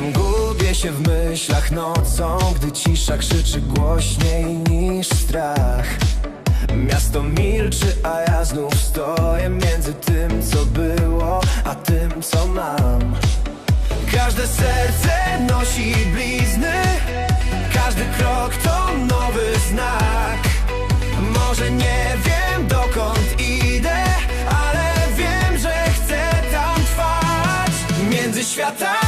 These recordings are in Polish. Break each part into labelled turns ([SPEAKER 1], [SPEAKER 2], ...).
[SPEAKER 1] Gubię się w myślach nocą, gdy cisza krzyczy głośniej niż strach. Miasto milczy, a ja znów stoję między tym, co było, a tym, co mam. Każde serce nosi blizny Każdy krok to nowy znak. Może nie wiem dokąd idę Ale wiem, że chcę tam trwać. Między światami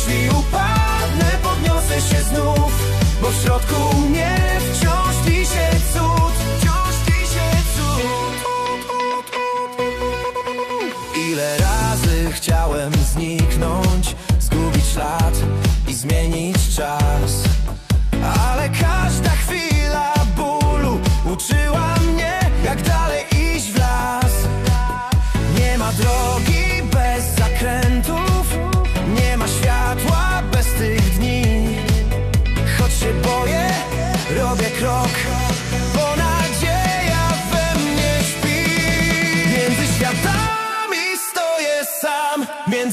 [SPEAKER 1] Jeśli upadnę, podniosę się znów Bo w środku mnie wciąż tli się cud Wciąż się cud. Ile razy chciałem zniknąć, zgubić ślad i zmienić czas. Ale każda chwila bólu uczyła mnie, jak dalej iść w las. Nie ma drogi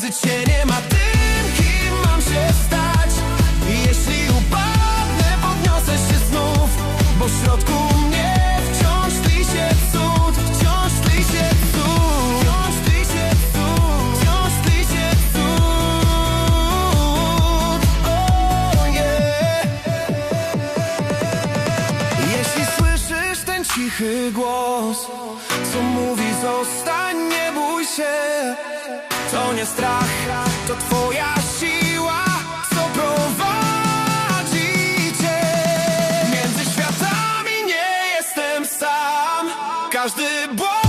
[SPEAKER 1] Między cieniem a tym, kim mam się stać. Jeśli upadnę, podniosę się znów Bo w środku mnie wciąż tli się cud Wciąż tli się cud Wciąż tli się cud Wciąż tli się cud. Oh yeah. Jeśli słyszysz ten cichy głos, co mówi zostań, nie bój się To nie strach, to twoja siła, co prowadzi cię. Między światami nie jestem sam Każdy błąd